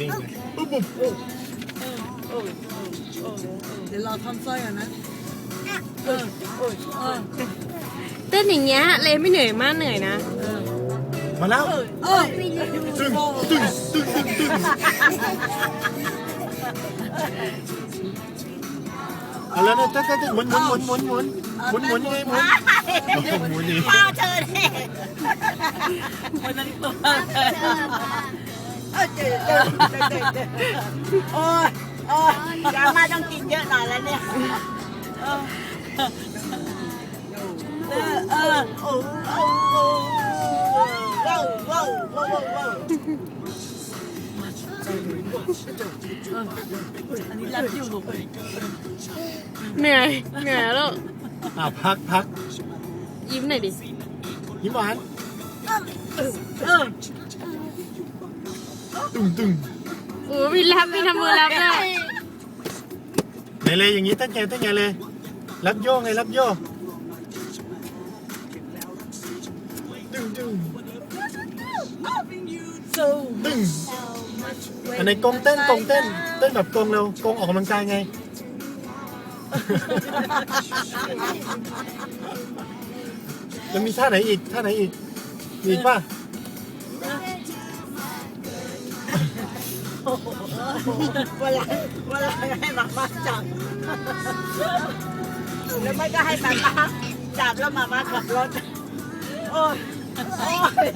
นิ่งเลยปุ๊บปุ๊บเดี๋ยวเราทำสร้อยอะนะเออเออเต้นอย่างเงี้ยเลยไม่เหนื่อยมากเหนื่อยนะ มาแล้วเออตึงตึงตึงตึงตึงตึงเอาแล้วนะตึ๊ดตึ๊ดตึ๊ดหมุนหมุนหมุนหมุนหมุนหมุนหมุนยังไงหมุนหมุนนี่ป้าเธอเนี่ย วันนั้นตัวเอ อเจอเจอเจอเจอเจอโอ้ยโอ้ยยามาต้องกินเยอะหน่อยแล้วเนี่ยเออเออเออโอ้โอ้โอ้ว้าวว้าวว้าวว้าวอันนี้รับอยู่ลูกเหนื่อยเหนื่อยแล้ว อ่าพักพักยิ้มหน่อยดิยิ้มหวาน เออ ตึงตึงโอ้มีแรปมีทำมือแรปด้วยไหนเลยอย่างนี้ตั้งใจตั้งใจเลยรับโยกไงรับโยกตึงตึงสู้ตึงอันไหนกงเต้นกงเต้น เต้นแบบกงเร็วกงออกกำลังกายไงแล้วมีท่าไหนอีกท่าไหนอีกมีอีกป่ะ เวลาเวลาให้มามาจับแล้วไม่ก็ให้มาม่าจับแล้วมามาขับรถ โอ้ยโอ้ย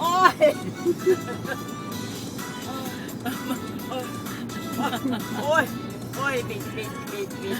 โอ้ยโอ้ยโอ้ยบิดบิดบิดบิด